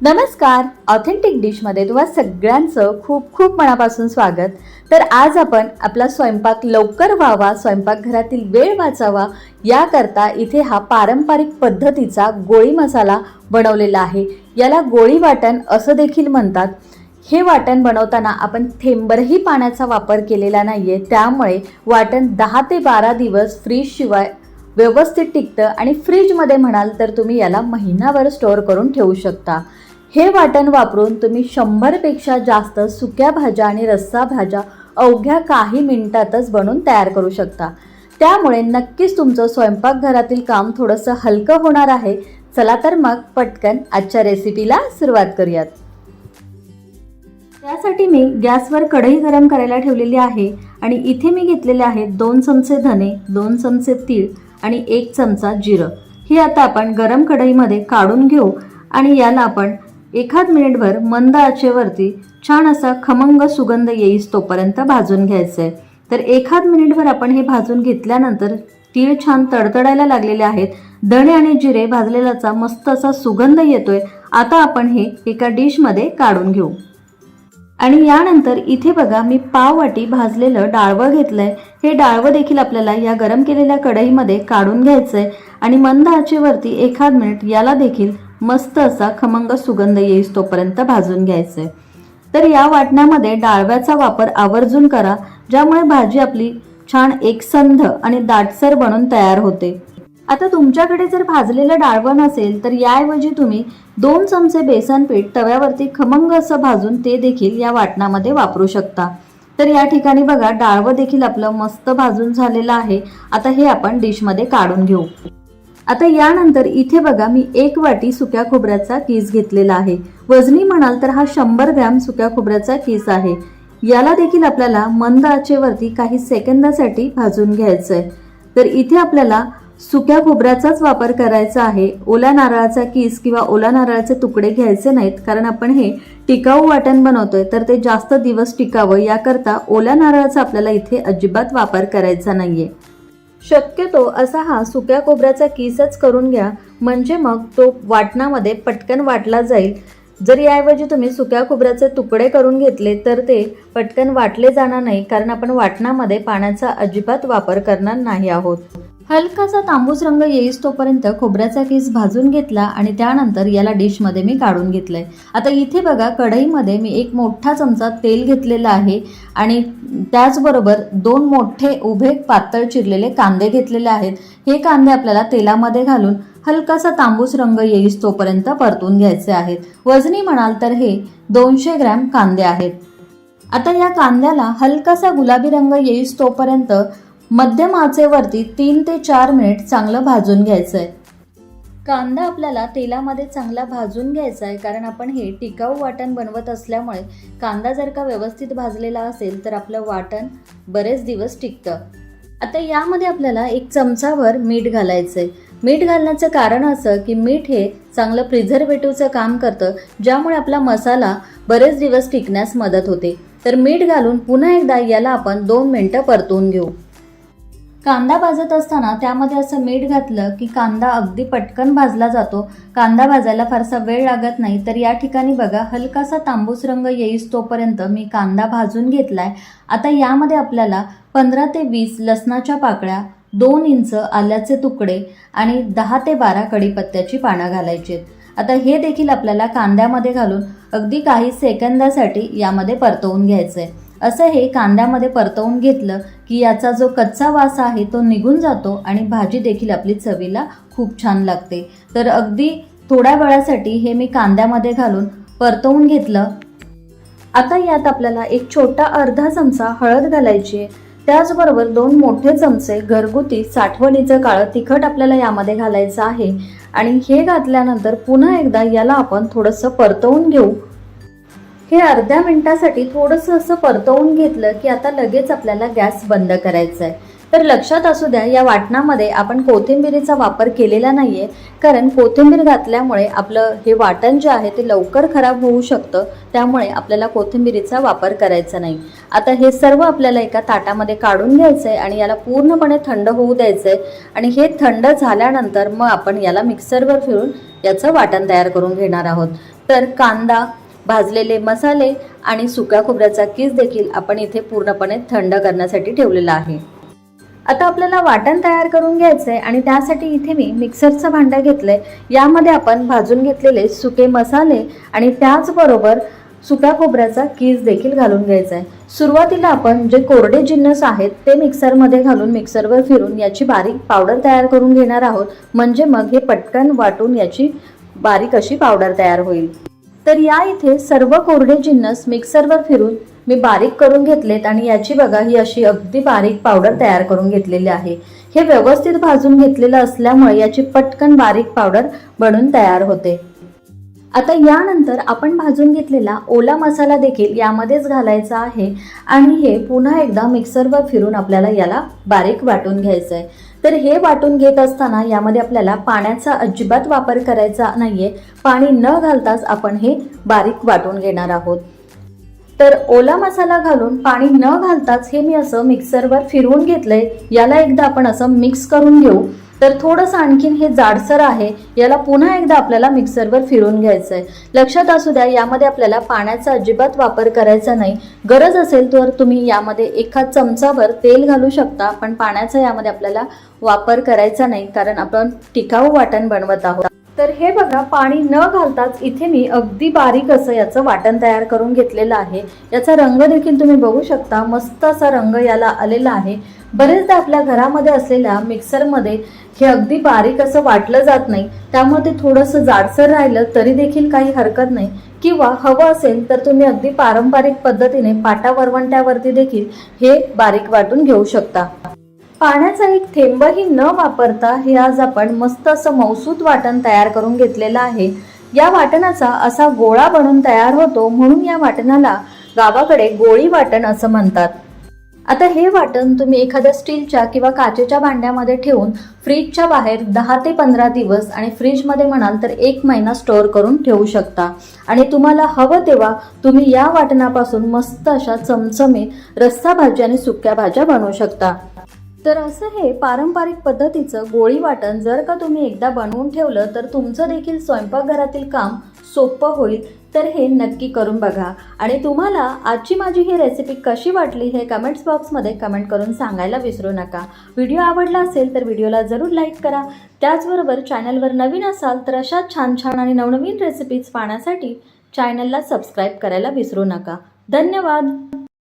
नमस्कार. ऑथेंटिक डिशमध्ये तुम्हा सगळ्यांचं खूप खूप मनापासून स्वागत. तर आज आपण आपला स्वयंपाक लवकर व्हावा स्वयंपाकघरातील वेळ वाचावा याकरता इथे हा पारंपरिक पद्धतीचा गोळी मसाला बनवलेला आहे. याला गोळी वाटण असं देखील म्हणतात. हे वाटण बनवताना आपण थेंबरही पाण्याचा वापर केलेला नाही आहे त्यामुळे वाटण दहा ते बारा दिवस फ्रीजशिवाय व्यवस्थित टिकतं आणि फ्रीजमध्ये म्हणाल तर तुम्ही याला महिनाभर स्टोअर करून ठेवू शकता. हे वाटण वापरून तुम्ही शंभरपेक्षा जास्त सुक्या भाज्या आणि रस्सा भाज्या अवघ्या काही मिनिटातच बनवून तयार करू शकता. त्यामुळे नक्कीच तुमचं स्वयंपाकघरातील काम थोडंसं हलकं होणार आहे. चला तर मग पटकन आजच्या रेसिपीला सुरुवात करूयात. त्यासाठी मी गॅसवर कढई गरम करायला ठेवलेली आहे आणि इथे मी घेतलेले आहेत दोन चमचे धने दोन चमचे तीळ आणि एक चमचा जिरं. हे आता आपण गरम कढईमध्ये काढून घेऊ आणि याला आपण एखाद मिनिटभर मंद आचेवरती छान असा खमंग सुगंध येईस तोपर्यंत भाजून घ्यायचं आहे तर एखाद मिनिटभर आपण हे भाजून घेतल्यानंतर तीळ छान तडतडायला लागलेले आहेत. धणे आणि जिरे भाजलेल्याचा मस्त असा सुगंध येतोय. आता आपण हे एका डिशमध्ये काढून घेऊ. आणि यानंतर इथे बघा मी पाव वाटी भाजलेलं डाळवं घेतलंय. हे डाळवं देखील आपल्याला या गरम केलेल्या कढईमध्ये काढून घ्यायचंय. आणि मंद आचेवरती एखाद मिनिट याला देखील मस्त असा खमंग सुगंध येईस तोपर्यंत भाजून घ्यायचंय. तर या वाटण्यामध्ये डाळव्याचा वापर आवर्जून करा ज्यामुळे भाजी आपली छान एकसंध आणि दाटसर बनून तयार होते. आता तुमच्याकडे जर भाजलेलं डाळवं नसेल तर याऐवजी तुम्ही दोन चमचे बेसन पीठ तव्यावरती खमंग असं भाजून ते देखील या वाटणामध्ये वापरू शकता. तर या ठिकाणी बघा डाळवं देखील आपलं मस्त भाजून झालेलं आहे. आता हे आपण डिशमध्ये काढून घेऊ. आता यानंतर इथे बघा मी एक वाटी सुक्या खोबऱ्याचा केस घेतलेला आहे. वजनी म्हणाल तर हा शंभर ग्रॅम सुक्या खोबऱ्याचा केस आहे. याला देखील आपल्याला मंद आचेवरती काही सेकंदासाठी भाजून घ्यायचं आहे तर इथे आपल्याला सुक्या खोबऱ्याचाच वापर करायचा आहे. ओल्या नारळाचा किस किंवा ओल्या नारळाचे तुकडे घ्यायचे नाहीत कारण आपण हे टिकाऊ वाटण बनवतोय तर ते जास्त दिवस टिकावं याकरता ओल्या नारळाचा आपल्याला इथे अजिबात वापर करायचा नाहीये. शक्यतो असा हा सुक्या खोबऱ्याचा किसच करून घ्या. म्हणजे मग तो वाटणामध्ये पटकन वाटला जाईल. जर याऐवजी तुम्ही सुक्या खोबऱ्याचे तुकडे करून घेतले तर ते पटकन वाटले जाणार नाही कारण आपण वाटणामध्ये पाण्याचा अजिबात वापर करणार नाही आहोत. हलकासा तांबूस रंग येईस तोपर्यंत खोबऱ्याचा केस भाजून घेतला आणि त्यानंतर याला डिशमध्ये मी काढून घेतलंय. आता इथे बघा कढईमध्ये मी एक मोठा चमचा तेल घेतलेला आहे आणि त्याचबरोबर दोन मोठे उभे पातळ चिरलेले कांदे घेतलेले आहेत. हे कांदे आपल्याला तेलामध्ये घालून हलकासा तांबूस रंग येईस तोपर्यंत परतून घ्यायचे आहेत. वजनी म्हणाल तर हे दोनशे ग्रॅम कांदे आहेत. आता या कांद्याला हलकासा गुलाबी रंग येईस तोपर्यंत मध्यम आचेवरती तीन ते चार मिनिट चांगलं भाजून घ्यायचं आहे कांदा आपल्याला तेलामध्ये चांगला भाजून घ्यायचा आहे कारण आपण हे टिकाऊ वाटण बनवत असल्यामुळे कांदा जर का व्यवस्थित भाजलेला असेल तर आपलं वाटण बरेच दिवस टिकतं. आता यामध्ये आपल्याला एक चमचाभर मीठ घालायचं आहे मीठ घालण्याचं कारण असं की मीठ हे चांगलं प्रिझर्वेटिव्हचं काम करतं ज्यामुळे आपला मसाला बरेच दिवस टिकण्यास मदत होते. तर मीठ घालून पुन्हा एकदा याला आपण दोन मिनटं परतवून घेऊ. कांदा भाजत असताना त्यामध्ये असं मीठ घातलं की कांदा अगदी पटकन भाजला जातो. कांदा भाजायला फारसा वेळ लागत नाही तर या ठिकाणी बघा हलकासा तांबूस रंग येईस तोपर्यंत मी कांदा भाजून घेतलाय. आता यामध्ये आपल्याला पंधरा ते वीस लसणाच्या पाकळ्या दोन इंच आल्याचे तुकडे आणि दहा ते बारा कढीपत्त्याची पानं घालायची आहेत. आता हे देखील आपल्याला कांद्यामध्ये घालून अगदी काही सेकंदासाठी यामध्ये परतवून घ्यायचं आहे असं हे कांद्यामध्ये परतवून घेतलं की याचा जो कच्चा वास आहे तो निघून जातो आणि भाजी देखील आपली चवीला खूप छान लागते. तर अगदी थोड्या वेळासाठी हे मी कांद्यामध्ये घालून परतवून घेतलं. आता यात आपल्याला एक छोटा अर्धा चमचा हळद घालायची आहे. त्याचबरोबर दोन मोठे चमचे घरगुती साठवणीचं काळं तिखट आपल्याला यामध्ये घालायचं आहे. आणि हे घातल्यानंतर पुन्हा एकदा याला आपण थोडंसं परतवून घेऊ. हे अर्ध्या मिनिटासाठी थोडंसं असं परतवून घेतलं की आता लगेच आपल्याला गॅस बंद करायचा आहे तर लक्षात असू द्या या वाटणामध्ये आपण कोथिंबिरीचा वापर केलेला नाही आहे कारण कोथिंबीर घातल्यामुळे आपलं हे वाटण जे आहे ते लवकर खराब होऊ शकतं. त्यामुळे आपल्याला कोथिंबिरीचा वापर करायचा नाही. आता हे सर्व आपल्याला एका ताटामध्ये काढून घ्यायचं आहे आणि याला पूर्णपणे थंड होऊ द्यायचं आहे आणि हे थंड झाल्यानंतर मग आपण याला मिक्सरवर फिरून याचं वाटण तयार करून घेणार आहोत. तर कांदा भाजलेले मसाले आणि सुक्या खोबऱ्याचा किस देखील आपण इथे पूर्णपणे थंड करण्यासाठी ठेवलेला आहे. आता आपल्याला वाटण तयार करून घ्यायचं आहे आणि त्यासाठी इथे मी मिक्सरचं भांडं घेतलंय. यामध्ये आपण भाजून घेतलेले सुके मसाले आणि त्याचबरोबर सुक्या खोबऱ्याचा कीज देखील घालून घ्यायचा आहे सुरुवातीला आपण जे कोरडे जिन्नस आहेत ते मिक्सरमध्ये घालून मिक्सरवर फिरून याची बारीक पावडर तयार करून घेणार आहोत. म्हणजे मग हे पटकन वाटून याची बारीक अशी पावडर तयार होईल. तर या इथे सर्व कोरडे जिन्नस मिक्सरवर फिरून मी बारीक करून घेतलेत आणि याची बघा ही अशी अगदी बारीक पावडर तयार करून घेतलेली आहे. हे व्यवस्थित भाजून घेतलेलं असल्यामुळे याची पटकन बारीक पावडर बनून तयार होते. आता यानंतर आपण भाजून घेतलेला ओला मसाला देखील यामध्येच घालायचा आहे आणि हे पुन्हा एकदा मिक्सरवर फिरून आपल्याला याला बारीक वाटून घ्यायचं आहे तर हे वाटून घेत असताना यामध्ये आपल्याला पाण्याचा अजिबात वापर करायचा नाहीये. पाणी न घालताच आपण हे बारीक वाटून घेणार आहोत. तर ओला मसाला घालून पाणी न घालताच हे मी असं मिक्सरवर फिरवून घेतलंय. याला एकदा आपण असं मिक्स करून घेऊ. तर थोडंसं आणखीन हे जाडसर आहे याला पुन्हा एकदा आपल्याला मिक्सरवर फिरून घ्यायचं आहे लक्षात असू द्या यामध्ये आपल्याला पाण्याचा अजिबात वापर करायचा नाही. गरज असेल तर तुम्ही यामध्ये एका चमचाभर तेल घालू शकता पण पाण्याचा यामध्ये आपल्याला वापर करायचा नाही कारण आपण टिकाऊ वाटण बनवत आहोत. तर हे बघा पाणी न घालताच इथे मी अगदी बारीक असं याचं वाटण तयार करून घेतलेलं आहे. याचा रंग देखील तुम्ही बघू शकता. मस्त असा रंग याला आलेला आहे. बरेचदा आपल्या घरामध्ये असलेल्या मिक्सरमध्ये हे अगदी बारीक असं वाटलं जात नाही. त्यामुळे ते थोडंसं जाडसर राहिलं तरी देखील काही हरकत नाही. किंवा हवं असेल तर तुम्ही अगदी पारंपरिक पद्धतीने पाटा वरवंट्यावरती देखील हे बारीक वाटून घेऊ शकता. पाण्याचा एक थेंबही न वापरता हे आज आपण मस्त असं मौसूत वाटण तयार करून घेतलेलं आहे. या वाटणाचा असा गोळा बनून तयार होतो म्हणून या वाटणाला गावाकडे गोळी वाटण असं म्हणतात. आता हे वाटण तुम्ही एखाद्या स्टीलच्या किंवा काचेच्या भांड्यामध्ये ठेवून फ्रीजच्या बाहेर दहा ते पंधरा दिवस आणि फ्रीजमध्ये म्हणाल तर एक महिना स्टोअर करून ठेवू शकता. आणि तुम्हाला हवं तेव्हा तुम्ही या वाटणापासून मस्त अशा चमचमीत रस्सा भाजी आणि सुक्या भाज्या बनवू शकता. तर असं हे पारंपरिक पद्धतीचं गोळी वाटण जर का तुम्ही एकदा बनवून ठेवलं तर तुमचं देखील स्वयंपाकघरातील काम सोपं होईल. तर हे नक्की करून बघा. आणि तुम्हाला आजची माझी ही रेसिपी कशी वाटली हे कमेंट्स बॉक्समध्ये कमेंट करून सांगायला विसरू नका. व्हिडिओ आवडला असेल तर व्हिडिओला जरूर लाईक करा. त्याचबरोबर चॅनलवर नवीन असाल तर अशा छान छान आणि नवनवीन रेसिपीज पाहण्यासाठी चॅनलला सबस्क्राईब करायला विसरू नका. धन्यवाद!